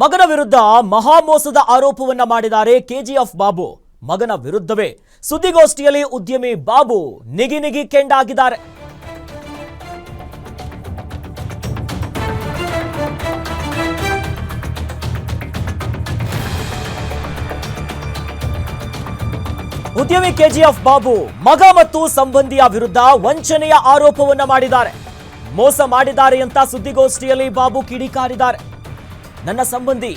ಮಗನ ವಿರುದ್ಧ ಮಹಾಮೋಸದ ಆರೋಪವನ್ನ ಮಾಡಿದ್ದಾರೆ ಕೆಜಿಎಫ್ ಬಾಬು. ಮಗನ ವಿರುದ್ಧವೇ. ಸುದ್ದಿಗೋಷ್ಠಿಯಲ್ಲಿ ಉದ್ಯಮಿ ಬಾಬು ನಿಗಿ ನಿಗಿ ಕೆಂಡಾಗಿದ್ದಾರೆ. ಉದ್ಯಮಿ ಕೆಜಿಎಫ್ ಬಾಬು ಮಗ ಮತ್ತು ಸಂಬಂಧಿಯ ವಿರುದ್ಧ ವಂಚನೆಯ ಆರೋಪವನ್ನ ಮಾಡಿದ್ದಾರೆ. ಮೋಸ ಮಾಡಿದ್ದಾರೆ ಅಂತ ಸುದ್ದಿಗೋಷ್ಠಿಯಲ್ಲಿ ಬಾಬು ಕಿಡಿಕಾರಿದ್ದಾರೆ. ನನ್ನ ಸಂಬಂಧಿ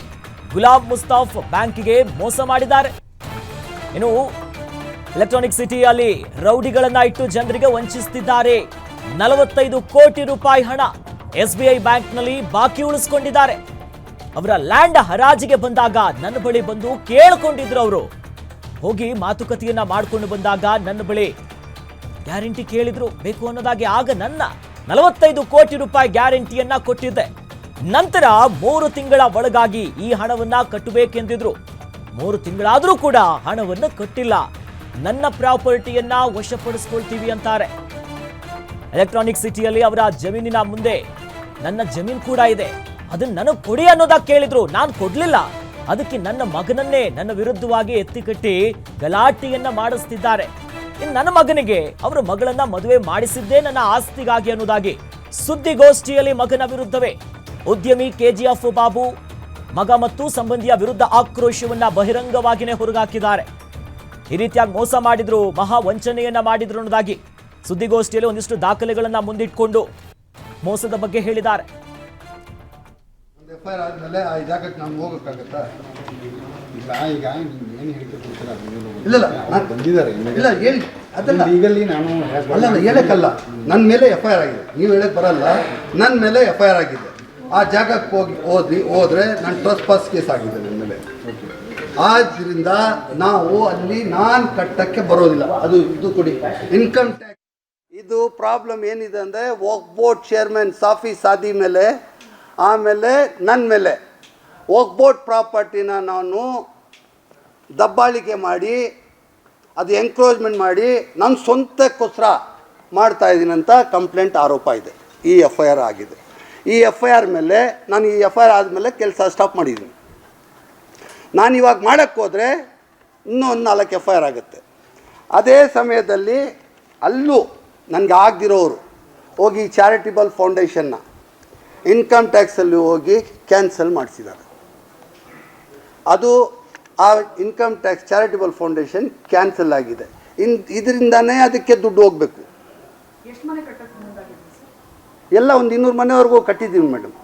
ಗುಲಾಬ್ ಮುಸ್ತಾಫ್ ಬ್ಯಾಂಕಿಗೆ ಮೋಸ ಮಾಡಿದ್ದಾರೆ. ಇನ್ನು ಎಲೆಕ್ಟ್ರಾನಿಕ್ ಸಿಟಿಯಲ್ಲಿ ರೌಡಿಗಳನ್ನ ಇಟ್ಟು ಜನರಿಗೆ ವಂಚಿಸುತ್ತಿದ್ದಾರೆ ನಲವತ್ತೈದು ಕೋಟಿ ರೂಪಾಯಿ ಹಣ ಎಸ್ ಬಿ ಐ ಬ್ಯಾಂಕ್ನಲ್ಲಿ ಬಾಕಿ ಉಳಿಸ್ಕೊಂಡಿದ್ದಾರೆ. ಅವರ ಲ್ಯಾಂಡ್ ಹರಾಜಿಗೆ ಬಂದಾಗ ನನ್ನ ಬಳಿ ಬಂದು ಕೇಳಿಕೊಂಡಿದ್ರು ಅವರು. ಹೋಗಿ ಮಾತುಕತೆಯನ್ನ ಮಾಡಿಕೊಂಡು ಬಂದಾಗ ನನ್ನ ಬಳಿ ಗ್ಯಾರಂಟಿ ಕೇಳಿದ್ರು. ಬೇಕು ಅನ್ನೋದಾಗಿ ಆಗ ನನ್ನ ನಲವತ್ತೈದು ಕೋಟಿ ರೂಪಾಯಿ ಗ್ಯಾರಂಟಿಯನ್ನ ಕೊಟ್ಟಿದ್ದೆ. ನಂತರ ಮೂರು ತಿಂಗಳ ಒಳಗಾಗಿ ಈ ಹಣವನ್ನ ಕಟ್ಟಬೇಕೆಂದಿದ್ರು. ಮೂರು ತಿಂಗಳಾದರೂ ಕೂಡ ಹಣವನ್ನು ಕಟ್ಟಿಲ್ಲ. ನನ್ನ ಪ್ರಾಪರ್ಟಿಯನ್ನ ವಶಪಡಿಸ್ಕೊಳ್ತೀವಿ ಅಂತಾರೆ. ಎಲೆಕ್ಟ್ರಾನಿಕ್ ಸಿಟಿಯಲ್ಲಿ ಅವರ ಜಮೀನಿನ ಮುಂದೆ ನನ್ನ ಜಮೀನ್ ಕೂಡ ಇದೆ. ಅದನ್ನ ನನಗೆ ಕೊಡಿ ಅನ್ನೋದಾಗಿ ಕೇಳಿದ್ರು. ನಾನು ಕೊಡ್ಲಿಲ್ಲ. ಅದಕ್ಕೆ ನನ್ನ ಮಗನನ್ನೇ ನನ್ನ ವಿರುದ್ಧವಾಗಿ ಎತ್ತಿಕಟ್ಟಿ ಗಲಾಟೆಯನ್ನ ಮಾಡಿಸ್ತಿದ್ದಾರೆ. ಇನ್ನು ನನ್ನ ಮಗನಿಗೆ ಅವರ ಮಗಳನ್ನ ಮದುವೆ ಮಾಡಿಸಿದ್ದೇ ನನ್ನ ಆಸ್ತಿಗಾಗಿ ಅನ್ನೋದಾಗಿ. ಸುದ್ದಿಗೋಷ್ಠಿಯಲ್ಲಿ ಮಗನ ವಿರುದ್ಧವೇ. ಉದ್ಯಮಿ ಕೆಜಿಎಫ್ ಬಾಬು ಮಗ ಮತ್ತು ಸಂಬಂಧಿಯ ವಿರುದ್ಧ ಆಕ್ರೋಶವನ್ನ ಬಹಿರಂಗವಾಗಿಯೇ ಹೊರಗಾಕಿದ್ದಾರೆ. ಈ ರೀತಿಯಾಗಿ ಮೋಸ ಮಾಡಿದ್ರು ಮಹಾ ವಂಚನೆಯನ್ನ ಮಾಡಿದ್ರು ಅನ್ನೋದಾಗಿ ಸುದ್ದಿಗೋಷ್ಠಿಯಲ್ಲಿ ಒಂದಿಷ್ಟು ದಾಖಲೆಗಳನ್ನ ಮುಂದಿಟ್ಕೊಂಡು ಮೋಸದ ಬಗ್ಗೆ ಹೇಳಿದ್ದಾರೆ. ಒಂದು ಎಫ್ ಐ ಆರ್ ಆದಮೇಲೆ ಆ ಜಾಗಕ್ಕೆ ನಾನು ಹೋಗೋಕ್ಕಾಗತ್ತಾ? ಇಲ್ಲ ಈಗ ಏನು ಹೇಳಿಕೆ ಇಲ್ಲ ಇಲ್ಲ ನಾನು ಬಂದಿದ್ದಾರೆ ಇಲ್ಲ ಹೇಳಿ ಅದಲ್ಲ. ಲೀಗಲಿ ನಾನು ಅಲ್ಲ ಅಲ್ಲ ಹೇಳಕ್ಕಲ್ಲ. ನನ್ನ ಮೇಲೆ ಎಫ್ ಐ ಆರ್ ಆಗಿದೆ. ನೀವು ಹೇಳಕ್ ಬರಲ್ಲ. ನನ್ನ ಮೇಲೆ ಎಫ್ ಐ ಆರ್ ಆಗಿದೆ. ಆ ಜಾಗಕ್ಕೆ ಹೋಗಿ ಹೋದ್ವಿ, ಹೋದ್ರೆ ನನ್ನ ಟ್ರಸ್ ಪಾಸ್ ಕೇಸ್ ಆಗಿದೆ ನನ್ನ ಮೇಲೆ. ಆದ್ರಿಂದ ನಾವು ಅಲ್ಲಿ ನಾನು ಕಟ್ಟಕ್ಕೆ ಬರೋದಿಲ್ಲ. ಅದು, ಇದು ಕೊಡಿ. ಇನ್ಕಮ್ ಟ್ಯಾಕ್ಸ್ ಇದು ಪ್ರಾಬ್ಲಮ್ ಏನಿದೆ ಅಂದರೆ ವಕ್ ಬೋರ್ಡ್ ಚೇರ್ಮನ್ ಸಾಫಿ ಸಾದಿ ಮೇಲೆ, ಆಮೇಲೆ ನನ್ನ ಮೇಲೆ. ವಕ್ ಬೋರ್ಡ್ ಪ್ರಾಪರ್ಟಿನ ನಾನು ದಬ್ಬಾಳಿಕೆ ಮಾಡಿ, ಅದು ಎಂಕ್ರೋಚ್ಮೆಂಟ್ ಮಾಡಿ ನನ್ನ ಸ್ವಂತಕ್ಕೋಸ್ಕರ ಮಾಡ್ತಾ ಇದ್ದೀನಂತ ಕಂಪ್ಲೇಂಟ್ ಆರೋಪ ಇದೆ. ಈ ಎಫ್ ಐ ಆರ್ ಆಗಿದೆ. ಈ ಎಫ್ ಐ ಆರ್ ಮೇಲೆ, ನಾನು ಈ ಎಫ್ ಐ ಆರ್ ಆದಮೇಲೆ ಕೆಲಸ ಸ್ಟಾಪ್ ಮಾಡಿದ್ದೀನಿ. ನಾನು ಇವಾಗ ಮಾಡೋಕ್ಕೆ ಹೋದರೆ ಇನ್ನೂ ಒಂದು ನಾಲ್ಕು ಎಫ್ ಐ ಆರ್ ಆಗುತ್ತೆ. ಅದೇ ಸಮಯದಲ್ಲಿ ಅಲ್ಲೂ ನನಗೆ ಆಗದಿರೋರು ಹೋಗಿ ಚಾರಿಟಿಬಲ್ ಫೌಂಡೇಶನ್ನ ಇನ್ಕಮ್ ಟ್ಯಾಕ್ಸಲ್ಲಿ ಹೋಗಿ ಕ್ಯಾನ್ಸಲ್ ಮಾಡಿಸಿದ್ದಾರೆ. ಅದು ಆ income tax charitable foundation cancel ಆಗಿದೆ. ಇನ್ ಇದರಿಂದನೇ ಅದಕ್ಕೆ ದುಡ್ಡು ಹೋಗಬೇಕು. ಎಲ್ಲ ಒಂದು ಇನ್ನೂರು ಮನೆವರೆಗೂ ಕಟ್ಟಿದ್ದೀವಿ ಮೇಡಮ್.